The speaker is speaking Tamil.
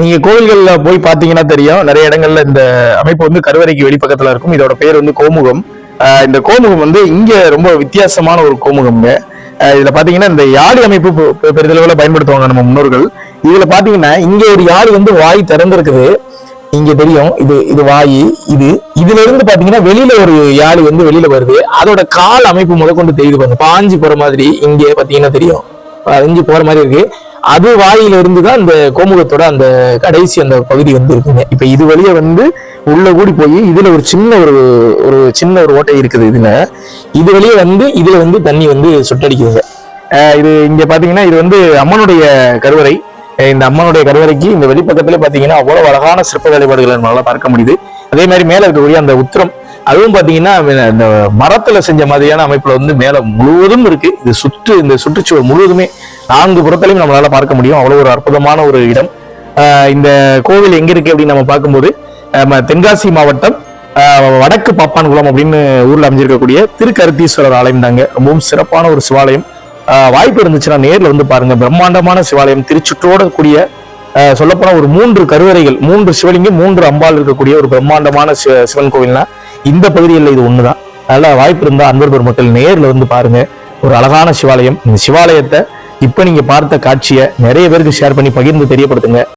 நீங்க கோவில்கள்ல போய் பாத்தீங்கன்னா தெரியும். நிறைய இடங்கள்ல இந்த அமைப்பு வந்து கருவறைக்கு வெளிப்பக்கத்துல இருக்கும். இதோட பேர் வந்து கோமுகம். இந்த கோமுகம் வந்து இங்க ரொம்ப வித்தியாசமான ஒரு கோமுகம்ங்க. இதுல பாத்தீங்கன்னா இந்த யாழி அமைப்பு பெரிதளவில் பெரிதளவுல பயன்படுத்துவாங்க நம்ம முன்னோர்கள். இதுல பாத்தீங்கன்னா இங்க ஒரு யாழ் வந்து வாய் திறந்திருக்குது. இங்க தெரியும். இது இது வாய் இது. இதுல இருந்து பாத்தீங்கன்னா வெளியில ஒரு யாழ் வந்து வெளியில வருது. அதோட கால் அமைப்பு முதற்கொண்டு தெரியுது பாருங்க. பாஞ்சு போற மாதிரி இங்க பாத்தீங்கன்னா தெரியும். பாஞ்சு போற மாதிரி இருக்கு. அது வாயில இருந்து தான் அந்த கோமுகத்தோட அந்த கடைசி அந்த பகுதி வந்து இருக்குங்க இப்போ இது வழியே வந்து உள்ள கூடி போய் இதுல ஒரு சின்ன ஒரு ஒரு சின்ன ஒரு ஓட்டை இருக்குது இதுல. இது வழியே வந்து இதுல வந்து தண்ணி வந்து சுட்டடிக்குதுங்க. இது இங்க பாத்தீங்கன்னா இது வந்து அம்மனுடைய கருவறை. இந்த அம்மனுடைய கருவறைக்கு இந்த வெளிப்பக்கத்துல பாத்தீங்கன்னா அவ்வளவு அழகான சிற்ப வேலைப்பாடுகளை நம்மளால பார்க்க முடியுது. அதே மாதிரி மேல இருக்கக்கூடிய அந்த உத்திரம் அதுவும் பாத்தீங்கன்னா இந்த மரத்துல செஞ்ச மாதிரியான அமைப்புல வந்து மேல முழுவதும் இருக்கு. இது சுற்று இந்த சுற்றுச்சுவர் முழுவதுமே நான்கு புறத்திலையும் நம்மளால பார்க்க முடியும். அவ்வளவு ஒரு அற்புதமான ஒரு இடம். இந்த கோவில் எங்க இருக்கு அப்படின்னு நம்ம பார்க்கும்போது நம்ம தென்காசி மாவட்டம் வடக்கு பாப்பான்குளம் அப்படின்னு ஊர்ல அமைஞ்சிருக்கக்கூடிய திருக்கருத்தீஸ்வரர் ஆலயம் தாங்க. ரொம்பவும் சிறப்பான ஒரு சிவாலயம். வாய்ப்பு இருந்துச்சுன்னா நேர்ல வந்து பாருங்க. பிரம்மாண்டமான சிவாலயம். திருச்சுற்றோட கூடிய சொல்லப்போனா ஒரு மூன்று கருவறைகள் மூன்று சிவலிங்கம் மூன்று அம்பாள் இருக்கக்கூடிய ஒரு பிரம்மாண்டமான சிவ- சிவன் கோவில்னா இந்த பகுதியில் இது ஒண்ணுதான். அதனால வாய்ப்பு இருந்தா அன்பர் பெருமக்கள் நேர்ல வந்து பாருங்க. ஒரு அழகான சிவாலயம். இந்த சிவாலயத்தை இப்ப நீங்க பார்த்த காட்சியை நிறைய பேருக்கு ஷேர் பண்ணி பகிர்ந்து தெரியப்படுத்துங்க.